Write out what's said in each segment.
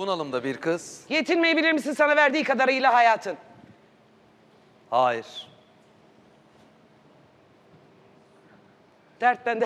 Bunalımda bir kız. Yetinmeyi bilir misin sana verdiği kadarıyla hayatın? Hayır. Dert bende.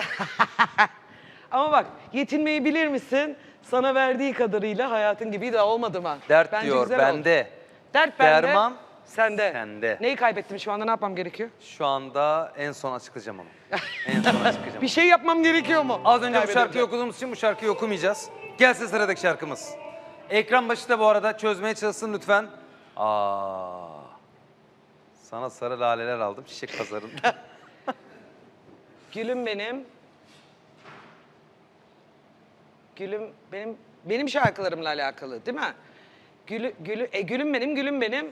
Ama bak yetinmeyi bilir misin? Sana verdiği kadarıyla hayatın gibi de olmadı mı? Dert Bence diyor güzel oldu. bende. Dert bende. Derman sende. sende. Neyi kaybettim şu anda ne yapmam gerekiyor? Şu anda en son açıklayacağım ama. en son açıklayacağım. Bir şey yapmam gerekiyor mu? Az önce bu şarkıyı okuduğumuz için bu şarkıyı okumayacağız. Gelsin sıradaki şarkımız. Ekran başı da bu arada çözmeye çalışsın lütfen. Aa. Sana sarı laleler aldım çiçek pazarında. Gülüm benim. Gülüm benim benim şarkılarımla alakalı değil mi? Gülü, gülü, e, gülüm benim, gülüm benim.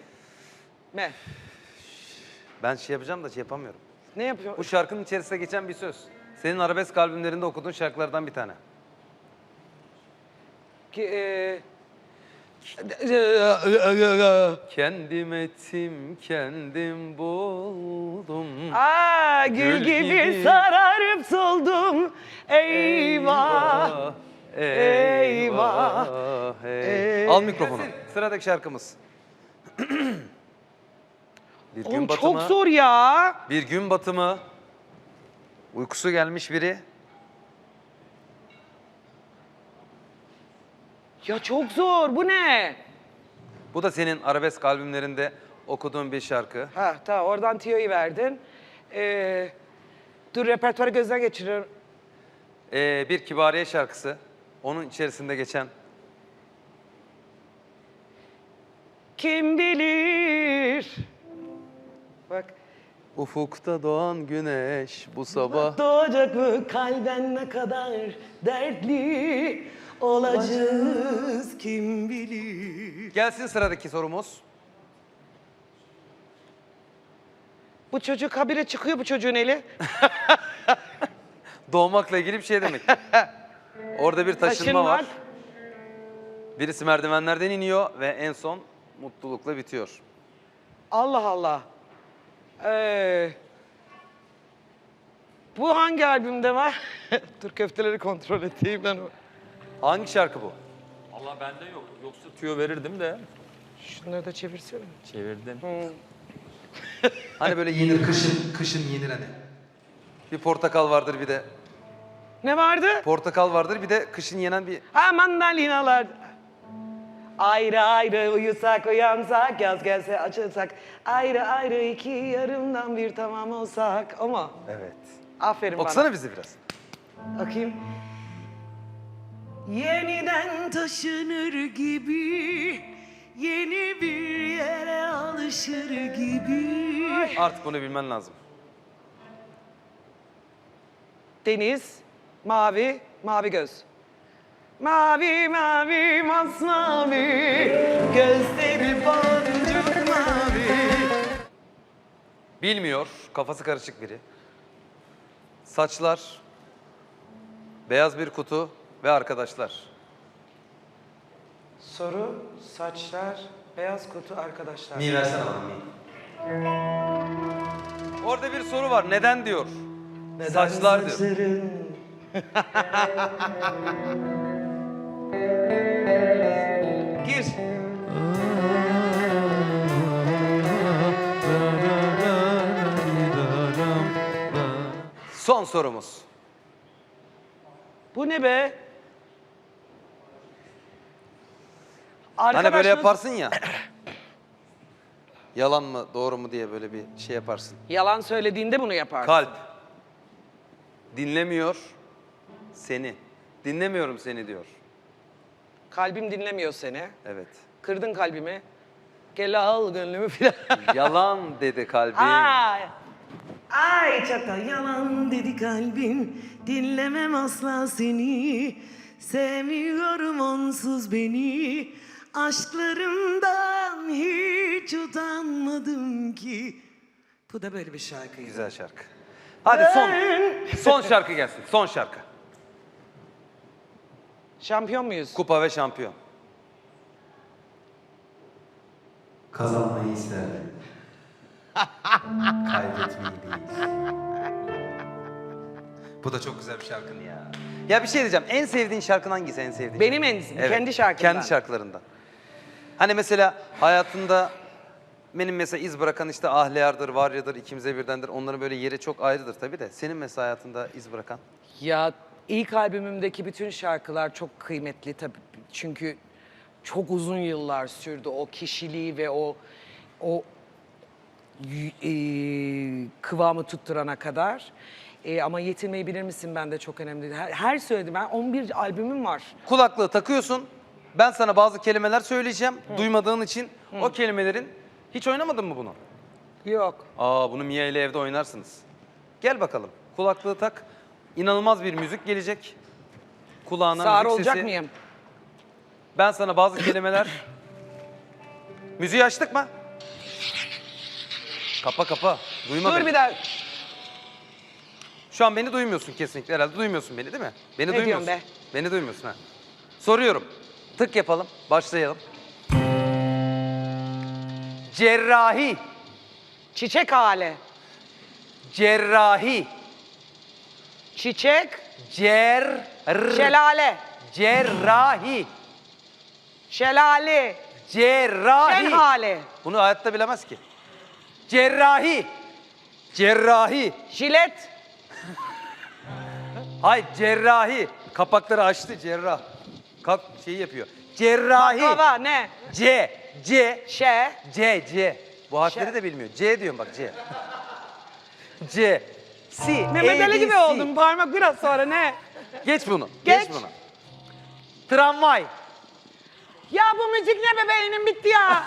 Ne? ben şey yapacağım da şey yapamıyorum. Ne yapıyor? Bu şarkının içerisinde geçen bir söz. Senin arabesk albümlerinde okuduğun şarkılardan bir tane. Ki, e, Kendim ettim, kendim buldum. Aa, gül, Gül gibi, gibi. sararıp soldum. Eyvah. Eyvah. hey. Ey- Al mikrofonu. Sıradaki şarkımız. bir Oğlum gün çok batımı. zor ya. Bir gün batımı. Uykusu gelmiş biri. Ya çok zor. Bu ne? Bu da senin arabesk albümlerinde okuduğun bir şarkı. Ha tamam oradan tiyoyu verdin. Ee, dur repertuarı gözden geçiriyorum. Ee, bir kibariye şarkısı. Onun içerisinde geçen. Kim bilir? Bak. Ufukta doğan güneş bu sabah. Doğacak mı kalben ne kadar dertli olacağız kim bilir? Gelsin sıradaki sorumuz. Bu çocuk habire çıkıyor bu çocuğun eli. Doğmakla ilgili bir şey demek. Orada bir taşınma Taşınmak. var. Birisi merdivenlerden iniyor ve en son mutlulukla bitiyor. Allah Allah. Ee, bu hangi albümde var? Dur köfteleri kontrol edeyim ben. Hangi şarkı bu? Allah bende yok. Yoksa tüyo verirdim de. Şunları da çevirsene. Çevirdim. Hani böyle yenir kışın, kışın yenir hani. Bir portakal vardır bir de. Ne vardı? Portakal vardır bir de kışın yenen bir... Ha mandalinalar. Ayrı ayrı uyusak uyansak yaz gelse açılsak ayrı ayrı iki yarımdan bir tamam olsak o mu? Evet. Aferin Okusana bizi biraz. bana. Yeniden taşınır gibi yeni bir yere alışır gibi. Artık bunu bilmen lazım. Deniz, mavi, mavi göz. Mavi mavi masmavi gözleri boncuk mavi. Bilmiyor, kafası karışık biri. Saçlar, beyaz bir kutu ve arkadaşlar. Soru, saçlar, beyaz kutu arkadaşlar. Mi versene bana mi. Orada bir soru var. Neden diyor? Saçlar diyor. saçların- Gir. Son sorumuz. Bu ne be? Hani böyle yaparsın ya. Yalan mı, doğru mu diye böyle bir şey yaparsın. Yalan söylediğinde bunu yaparsın. Kalp. Dinlemiyor seni. Dinlemiyorum seni diyor. Kalbim dinlemiyor seni. Evet. Kırdın kalbimi. Gel al gönlümü filan. Yalan dedi kalbim. Ay. Ay çata yalan dedi kalbim. Dinlemem asla seni. Sevmiyorum onsuz beni. Aşklarımdan hiç utanmadım ki. Bu da böyle bir şarkıydı. Güzel şarkı. Hadi son. Son şarkı gelsin. Son şarkı. Şampiyon muyuz? Kupa ve şampiyon. Kazanmayı isterdim. Kaybetmeyi değil. Bu da çok güzel bir şarkın ya. Ya bir şey diyeceğim. En sevdiğin şarkın hangisi en sevdiğin? Benim en kendi şarkımdan. Kendi şarkılarından. Hani mesela hayatında benim mesela iz bırakan işte Ahliyar'dır, Varya'dır, ikimize birdendir. Onların böyle yeri çok ayrıdır tabii de. Senin mesela hayatında iz bırakan? Ya ilk albümümdeki bütün şarkılar çok kıymetli tabii. Çünkü çok uzun yıllar sürdü o kişiliği ve o o e, kıvamı tutturana kadar. E, ama yetinmeyi bilir misin ben de çok önemli. Her, her söyledi ben 11 albümüm var. Kulaklığı takıyorsun. Ben sana bazı kelimeler söyleyeceğim. Duymadığın için o kelimelerin hiç oynamadın mı bunu? Yok. Aa bunu Mia ile evde oynarsınız. Gel bakalım. Kulaklığı tak. İnanılmaz bir müzik gelecek. Kulağına Sağır müzik olacak sesi. mıyım? Ben sana bazı kelimeler... Müziği açtık mı? Kapa kapa. Duyma Dur beni. bir daha. Şu an beni duymuyorsun kesinlikle herhalde. Duymuyorsun beni değil mi? Beni Ne duymuyorsun. diyorsun Beni duymuyorsun ha. Soruyorum. Tık yapalım. Başlayalım. Cerrahi. Çiçek hali. Cerrahi. Çiçek. Cer... Şelale. Cerrahi. Şelale. Cerrahi. Şen hali. Bunu hayatta bilemez ki. Cerrahi. Cerrahi. Jilet. Hay cerrahi. Kapakları açtı cerrah. Kap şeyi yapıyor. Cerrahi. Baklava ne? C. C. Şe. C. C. Bu harfleri Şe- de bilmiyor. C diyorum bak C. C. C. Mehmet Ali gibi oldum parmak biraz sonra ne? Geç bunu. Geç. Geç bunu. Tramvay. Ya bu müzik ne be beynim bitti ya.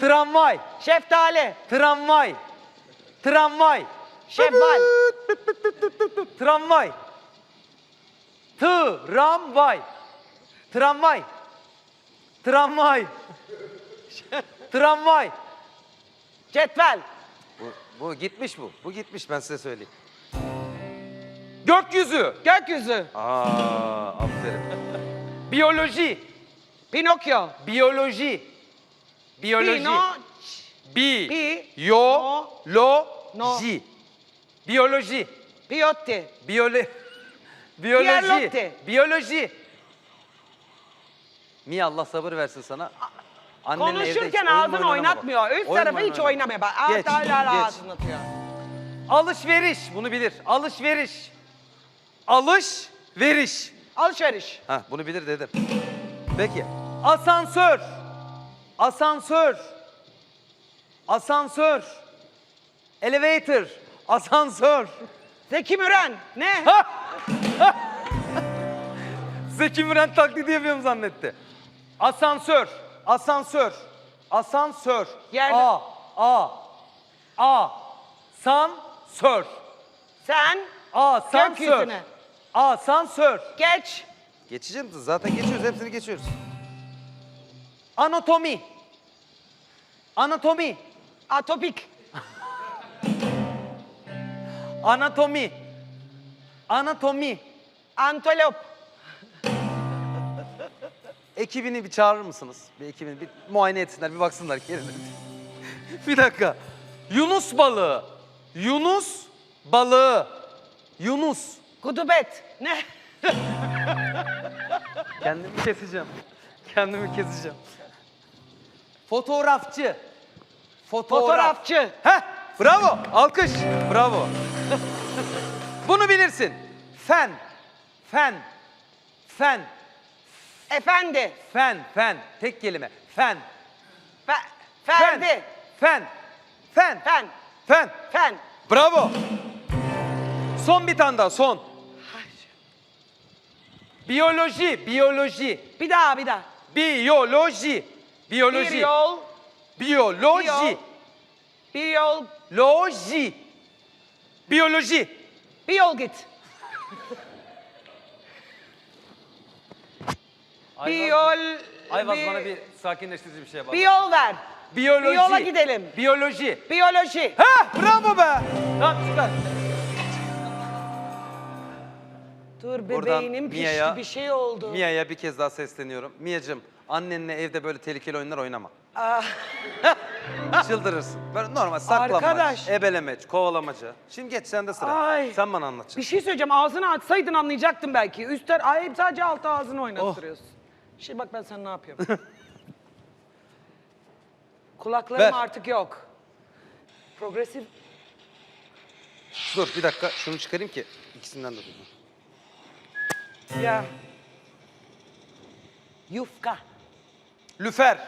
Tramvay. Şeftali. Tramvay. Tramvay. Şevval. Tramvay. Tramvay. Tramvay. Tramvay. Tramvay. Cetvel. Bu, bu gitmiş bu. Bu gitmiş ben size söyleyeyim. Gökyüzü. Gökyüzü. Aa, aferin. Biyoloji. Pinokyo. Biyoloji. Biyoloji. Pino. Bi. Pi. Yo. No. Lo. No. Ji. Biyoloji. Piotti. Biyolo Biyoloji. Pierlotti. Biyoloji. Mia Allah sabır versin sana. Annenle evde hiç Konuşurken oyun ağzını oynama oynatmıyor. bak. Üst Oyun tarafı hiç oynama. oynamıyor. Bak Geç, hala geç. ağzını atıyor. Alışveriş. Bunu bilir. Alışveriş. Alış veriş. Alışveriş. Ha bunu bilir dedim. Peki. Asansör. Asansör. Asansör. Elevator. Asansör. Zeki Müren. Ne? Zeki Müren taklidi yapıyorum zannetti. Asansör. Asansör. Asansör. Yerde- A. A. A. Sansör. Sen Asansör. Gökyüzüne. Asansör. geç. Geçeceğim zaten geçiyoruz hepsini geçiyoruz. Anatomi. Anatomi. Atopik. Anatomi. Anatomi. Antelop. Ekibini bir çağırır mısınız? Bir ekibini bir muayene etsinler, bir baksınlar kendine. bir dakika. Yunus balığı. Yunus balığı. Yunus. Kudubet. Ne? Kendimi keseceğim. Kendimi keseceğim. Fotoğrafçı. Fotoğraf. Fotoğrafçı. Heh, bravo. Alkış. Bravo. Bunu bilirsin. Fen. Fen. Fen. Efendi. Fen. Fen. Tek kelime. Fen. Fe, Fen. Ferdi. Fen. Fen. Fen. Fen. Fen. Bravo. Son bir tane daha son. Biyoloji, biyoloji, Bir daha bir daha. biyoloji, biyoloji, Bir yol. biyoloji, Bir yol. Bir yol. loji, biyoloji. Bir yol git. Bir yol. Ayvaz bana bir sakinleştirici bir şey yapar. Bir yol ver. Biyoloji. bir yola gidelim. Biyoloji. Biyoloji. Ha, bravo be. Tamam çıkar. Dur Buradan bebeğim pişti Mia'ya- bir şey oldu. Mia'ya bir kez daha sesleniyorum. Mia'cığım annenle evde böyle tehlikeli oyunlar oynama. Ah. Çıldırırsın. Böyle normal saklanmaç, Arkadaş. ebelemeç, kovalamaca. Şimdi geç sende sıra. Ay. Sen bana anlatacaksın. Bir şey söyleyeceğim. Ağzını açsaydın anlayacaktım belki. Üstler, ay sadece altı ağzını oynattırıyorsun. Şimdi bak ben sana ne yapıyorum. Kulaklarım Ver. artık yok. Progresif Dur bir dakika şunu çıkarayım ki ikisinden de duyayım. ya. Yufka. Lüfer.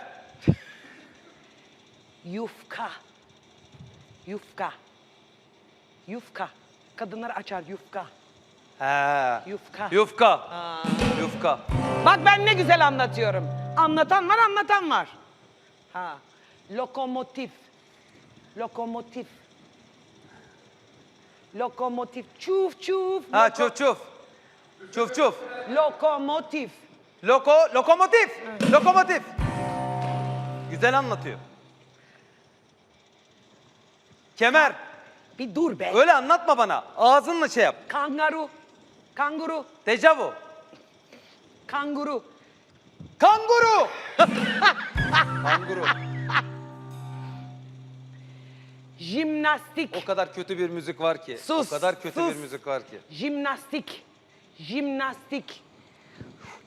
Yufka. Yufka. Yufka. Kadınlar açar yufka. He. Yufka. Yufka. Yufka. Bak ben ne güzel anlatıyorum. Anlatan var, anlatan var. Ha. Lokomotif. Lokomotif. Lokomotif. Çuf çuf. Ha çuf çuf. Çuf çuf. Lokomotif. Loko, lokomotif. Lokomotif. Güzel anlatıyor. Kemer. Bir dur be. Öyle anlatma bana. Ağzınla şey yap. Kangaru. Kanguru. Dejavu. Kanguru. Kanguru. Kanguru. Jimnastik. O kadar kötü bir müzik var ki. Sus, O kadar kötü sus. bir müzik var ki. Jimnastik. Jimnastik.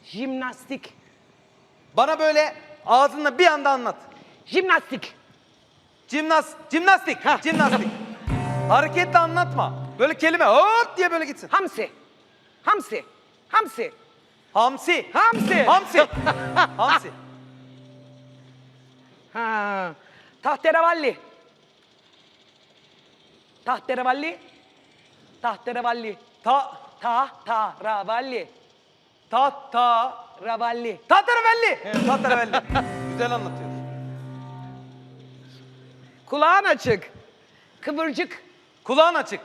Jimnastik. Bana böyle ağzınla bir anda anlat. Jimnastik. Cimnas, cimnastik, Hah. cimnastik. Hareketle anlatma. Böyle kelime hop diye böyle gitsin. Hamsi. Hamsi. Hamsi. Hamsi. Hamsi. Hamsi. Hamsi. Ha. Tahterevalli. Tahterevalli. Tahterevalli. Ta, Ta ta ravalli. ta, ta. Ravalli. Tahterevalli. Tahterevalli. Güzel anlatıyor. Kulağın açık. Kıvırcık. Kulağın açık.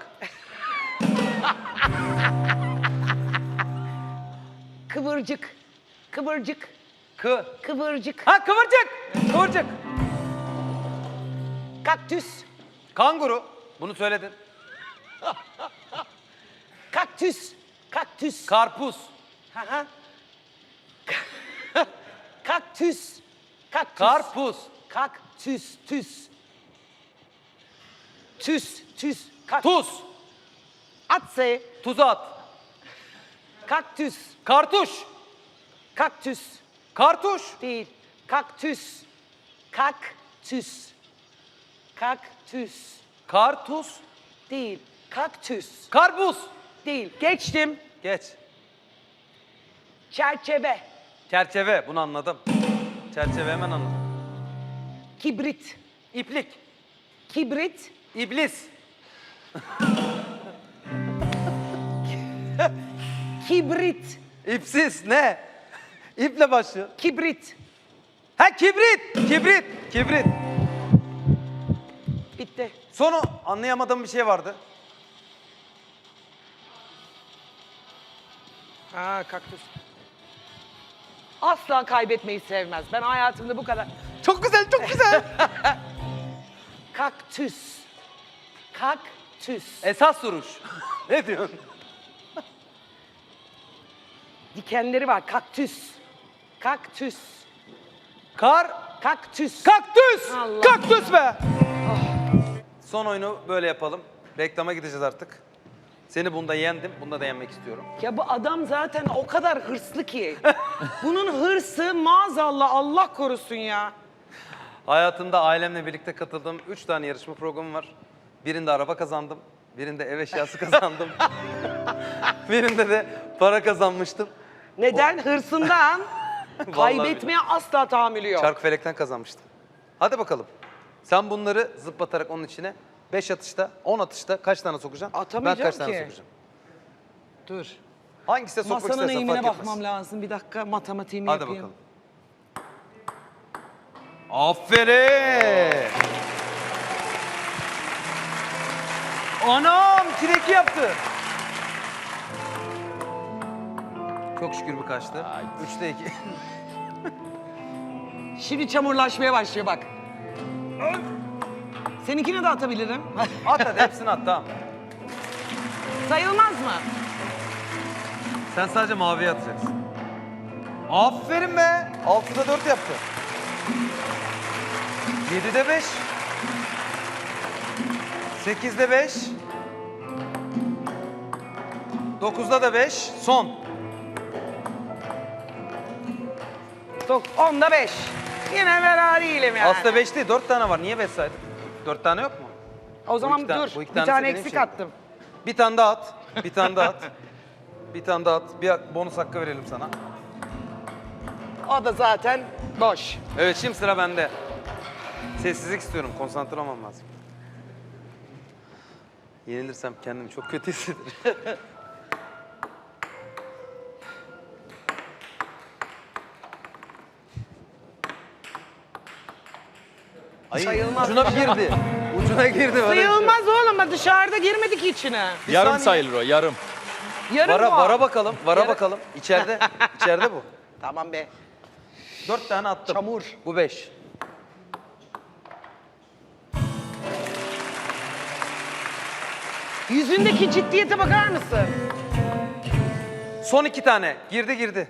Kıvırcık. Kıvırcık. Kı. Kıvırcık. Ha kıvırcık. Kıvırcık. Kaktüs. Kanguru. Bunu söyledin. Kaktüs. Kaktüs. Karpuz. Ha, ha. Kaktüs. Kaktüs. Karpuz. Kaktüs. Tüs. Tüs. Tüs. Kaktüs. Tuz. Atse. Tuzu at. Kaktüs. Kartuş. Kaktüs. Kartuş. Değil. Kaktüs. Kaktüs. Kaktüs. Kartuz. Değil. Kaktüs. Karbuz. Değil. Geçtim. Geç. Çerçeve. Çerçeve. Bunu anladım. Çerçeve hemen anladım. Kibrit. İplik. Kibrit. İblis. Kibrit. İpsiz. Ne? İple başlıyor. Kibrit. Ha kibrit. Kibrit. Kibrit. Bitti. Sonu anlayamadığım bir şey vardı. Ha kaktüs. Asla kaybetmeyi sevmez. Ben hayatımda bu kadar. Çok güzel, çok güzel. Kaktüs. Kaktüs. Esas duruş. ne diyorsun? Dikenleri var. Kaktüs. Kaktüs. Kar, Kaktüs. kaktüs. Allah. Kaktüs be. Son oyunu böyle yapalım. Reklama gideceğiz artık. Seni bunda yendim, bunda da yenmek istiyorum. Ya bu adam zaten o kadar hırslı ki. Bunun hırsı maazallah Allah korusun ya. Hayatımda ailemle birlikte katıldığım 3 tane yarışma programı var. Birinde araba kazandım, birinde ev eşyası kazandım. birinde de para kazanmıştım. Neden? Hırsından kaybetmeye asla tahammülü yok. Çarkfelek'ten kazanmıştım. Hadi bakalım. Sen bunları zıplatarak onun içine 5 atışta, 10 atışta kaç tane sokacaksın? Atamayacağım ben kaç tane ki. sokacağım? Dur. Hangisine sokmak Masanın istersen eğimine fark etmez. bakmam lazım. Bir dakika matematiğimi Hadi yapayım. bakalım. Aferin. Anam çileki yaptı. Çok şükür bu kaçtı. Üçte iki. Şimdi çamurlaşmaya başlıyor bak. Seninkine de atabilirim. at hadi hepsini at tamam. Sayılmaz mı? Sen sadece maviye atacaksın. Aferin be. Altıda dört yaptı. 7'de 5. 8'de 5. 9'da da 5. Son. Dok- Onda beş. Yine fena değilim yani. Aslında 5 değil 4 tane var. Niye 5 saydık? 4 tane yok mu? o zaman tane- dur. bir tane benim eksik şeyim. attım. Bir tane daha at. Bir tane daha at. Bir tane daha at. Bir bonus hakkı verelim sana. O da zaten boş. Evet şimdi sıra bende. Sessizlik istiyorum. Konsantre olmam lazım. Yenilirsem kendimi çok kötü hissederim. Sayılmaz. Ucuna girdi. Ucuna girdi. böyle bir şey. Sayılmaz oğlum. Dışarıda girmedik içine. Bir yarım saniye. sayılır o yarım. Yarım Vara, puan. vara bakalım. Vara bakalım. İçeride. İçeride bu. Tamam be. Dört tane attım. Çamur. Bu beş. Yüzündeki ciddiyete bakar mısın? Son iki tane. Girdi girdi.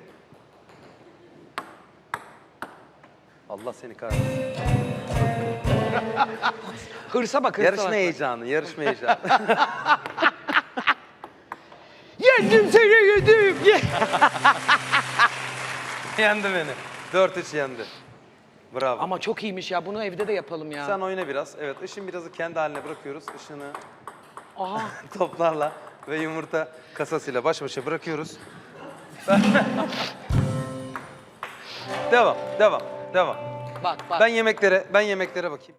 Allah seni kahretsin. Hırsa bak hırsa Yarışma bak. heyecanı, yarışma heyecanı. Yendim seni yedim. Ye- yendi beni. 4-3 yendi. Bravo. Ama çok iyiymiş ya. Bunu evde de yapalım ya. Sen oyna biraz. Evet, ışın birazı kendi haline bırakıyoruz. Işını Aha. toplarla ve yumurta kasasıyla baş başa bırakıyoruz. devam, devam, devam. Bak bak. Ben yemeklere, ben yemeklere bakayım.